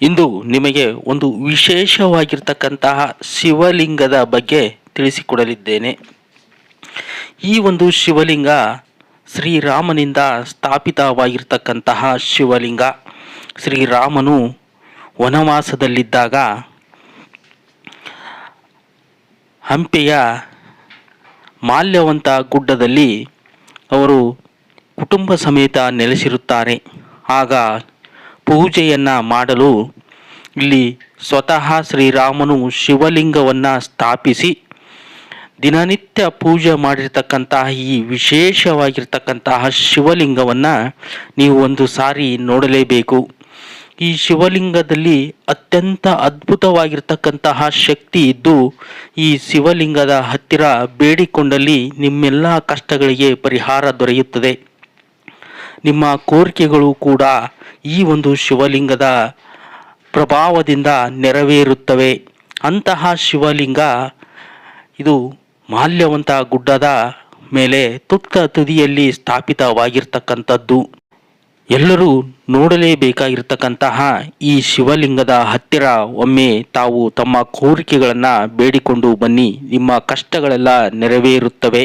ಇಂದು ನಿಮಗೆ ಒಂದು ವಿಶೇಷವಾಗಿರ್ತಕ್ಕಂತಹ ಶಿವಲಿಂಗದ ಬಗ್ಗೆ ತಿಳಿಸಿಕೊಡಲಿದ್ದೇನೆ. ಈ ಒಂದು ಶಿವಲಿಂಗ ಶ್ರೀರಾಮನಿಂದ ಸ್ಥಾಪಿತವಾಗಿರ್ತಕ್ಕಂತಹ ಶಿವಲಿಂಗ. ಶ್ರೀರಾಮನು ವನವಾಸದಲ್ಲಿದ್ದಾಗ ಹಂಪೆಯ ಮಾಲ್ಯವಂತ ಗುಡ್ಡದಲ್ಲಿ ಅವರು ಕುಟುಂಬ ಸಮೇತ ನೆಲೆಸಿರುತ್ತಾರೆ. ಆಗ ಪೂಜೆಯನ್ನು ಮಾಡಲು ಇಲ್ಲಿ ಸ್ವತಃ ಶ್ರೀರಾಮನು ಶಿವಲಿಂಗವನ್ನು ಸ್ಥಾಪಿಸಿ ದಿನನಿತ್ಯ ಪೂಜೆ ಮಾಡಿರ್ತಕ್ಕಂತಹ ಈ ವಿಶೇಷವಾಗಿರ್ತಕ್ಕಂತಹ ಶಿವಲಿಂಗವನ್ನು ನೀವು ಒಂದು ಸಾರಿ ನೋಡಲೇಬೇಕು. ಈ ಶಿವಲಿಂಗದಲ್ಲಿ ಅತ್ಯಂತ ಅದ್ಭುತವಾಗಿರ್ತಕ್ಕಂತಹ ಶಕ್ತಿ ಇದ್ದು ಈ ಶಿವಲಿಂಗದ ಹತ್ತಿರ ಬೇಡಿಕೊಂಡಲ್ಲಿ ನಿಮ್ಮೆಲ್ಲ ಕಷ್ಟಗಳಿಗೆ ಪರಿಹಾರ ದೊರೆಯುತ್ತದೆ. ನಿಮ್ಮ ಕೋರಿಕೆಗಳು ಕೂಡ ಈ ಒಂದು ಶಿವಲಿಂಗದ ಪ್ರಭಾವದಿಂದ ನೆರವೇರುತ್ತವೆ. ಅಂತಹ ಶಿವಲಿಂಗ ಇದು ಮಾಲ್ಯವಂತ ಗುಡ್ಡದ ಮೇಲೆ ತುತ್ತ ತುದಿಯಲ್ಲಿ ಸ್ಥಾಪಿತವಾಗಿರ್ತಕ್ಕಂಥದ್ದು. ಎಲ್ಲರೂ ನೋಡಲೇಬೇಕಾಗಿರ್ತಕ್ಕಂತಹ ಈ ಶಿವಲಿಂಗದ ಹತ್ತಿರ ಒಮ್ಮೆ ತಾವು ತಮ್ಮ ಕೋರಿಕೆಗಳನ್ನು ಬೇಡಿಕೊಂಡು ಬನ್ನಿ. ನಿಮ್ಮ ಕಷ್ಟಗಳೆಲ್ಲ ನೆರವೇರುತ್ತವೆ.